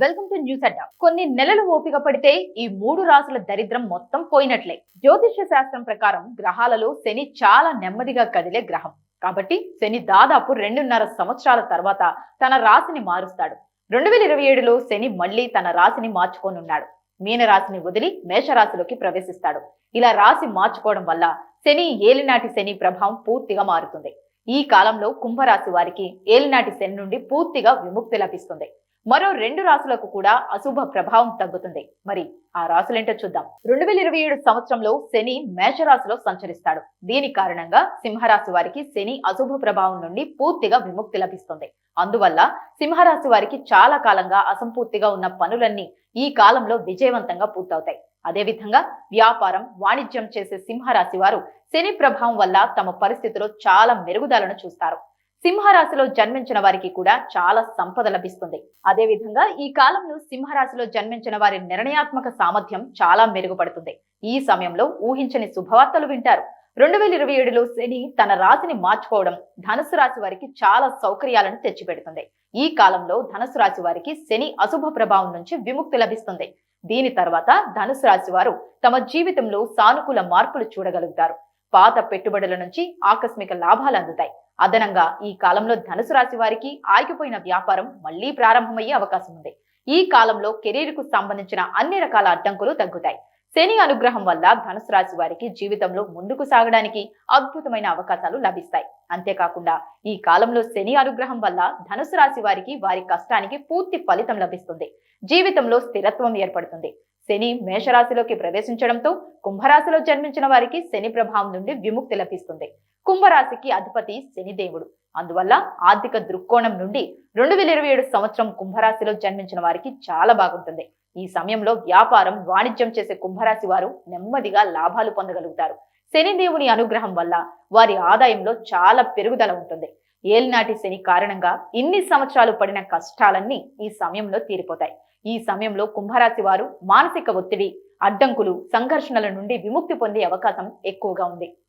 Welcome to news అడ్డా కొన్ని నెలలు ఓపిక పడితే ఈ మూడు రాసుల దరిద్రం మొత్తం పోయినట్లే. జ్యోతిష్య శాస్త్రం ప్రకారం గ్రహాలలో శని చాలా నెమ్మదిగా కదిలే గ్రహం. కాబట్టి శని దాదాపు రెండున్నర సంవత్సరాల తర్వాత తన రాశిని మారుస్తాడు. రెండు వేల ఇరవై ఏడులో శని మళ్ళీ తన రాశిని మార్చుకోనున్నాడు. మీన రాశిని వదిలి మేషరాశిలోకి ప్రవేశిస్తాడు. ఇలా రాశి మార్చుకోవడం వల్ల శని ఏలినాటి శని ప్రభావం పూర్తిగా మారుతుంది. ఈ కాలంలో కుంభరాశి వారికి ఏలినాటి శని నుండి పూర్తిగా విముక్తి లభిస్తుంది. మరో రెండు రాశులకు కూడా అశుభ ప్రభావం తగ్గుతుంది. మరి ఆ రాసులేంటో చూద్దాం. రెండు వేల ఇరవై ఏడు సంవత్సరంలో శని మేషరాశిలో సంచరిస్తాడు. దీని కారణంగా సింహరాశి వారికి శని అశుభ ప్రభావం నుండి పూర్తిగా విముక్తి లభిస్తుంది. అందువల్ల సింహరాశి వారికి చాలా కాలంగా అసంపూర్తిగా ఉన్న పనులన్నీ ఈ కాలంలో విజయవంతంగా పూర్తవుతాయి. అదేవిధంగా వ్యాపారం వాణిజ్యం చేసే సింహరాశి వారు శని ప్రభావం వల్ల తమ పరిస్థితిలో చాలా మెరుగుదలను చూస్తారు. సింహరాశిలో జన్మించిన వారికి కూడా చాలా సంపద లభిస్తుంది. అదేవిధంగా ఈ కాలంలో సింహరాశిలో జన్మించిన వారి నిర్ణయాత్మక సామర్థ్యం చాలా మెరుగుపడుతుంది. ఈ సమయంలో ఊహించని శుభవార్తలు వింటారు. రెండు వేల ఇరవై ఏడులో శని తన రాశిని మార్చుకోవడం ధనుసు రాశి వారికి చాలా సౌకర్యాలను తెచ్చిపెడుతుంది. ఈ కాలంలో ధనుసు రాశి వారికి శని అశుభ ప్రభావం నుంచి విముక్తి లభిస్తుంది. దీని తర్వాత ధనుసు రాశి వారు తమ జీవితంలో సానుకూల మార్పులు చూడగలుగుతారు. పాత పెట్టుబడుల నుంచి ఆకస్మిక లాభాలు అందుతాయి. అదనంగా ఈ కాలంలో ధనుసు రాశి వారికి ఆగిపోయిన వ్యాపారం మళ్ళీ ప్రారంభమయ్యే అవకాశం ఉంది. ఈ కాలంలో కెరీర్కు సంబంధించిన అన్ని రకాల అడ్డంకులు తగ్గుతాయి. శని అనుగ్రహం వల్ల ధనుసు రాశి వారికి జీవితంలో ముందుకు సాగడానికి అద్భుతమైన అవకాశాలు లభిస్తాయి. అంతేకాకుండా ఈ కాలంలో శని అనుగ్రహం వల్ల ధనుసు రాశి వారికి వారి కష్టానికి పూర్తి ఫలితం లభిస్తుంది. జీవితంలో స్థిరత్వం ఏర్పడుతుంది. శని మేషరాశిలోకి ప్రవేశించడంతో కుంభరాశిలో జన్మించిన వారికి శని ప్రభావం నుండి విముక్తి లభిస్తుంది. కుంభరాశికి అధిపతి శనిదేవుడు అందువల్ల ఆర్థిక దృక్కోణం నుండి రెండు వేల ఇరవై ఏడు సంవత్సరం కుంభరాశిలో జన్మించిన వారికి చాలా బాగుంటుంది. ఈ సమయంలో వ్యాపారం వాణిజ్యం చేసే కుంభరాశి వారు నెమ్మదిగా లాభాలు పొందగలుగుతారు. శనిదేవుని అనుగ్రహం వల్ల వారి ఆదాయంలో చాలా పెరుగుదల ఉంటుంది. ఏలినాటి శని కారణంగా ఇన్ని సంవత్సరాలు పడిన కష్టాలన్నీ ఈ సమయంలో తీరిపోతాయి. ఈ సమయంలో కుంభరాశి వారు మానసిక ఒత్తిడి అడ్డంకులు సంఘర్షణల నుండి విముక్తి పొందే అవకాశం ఎక్కువగా ఉంది.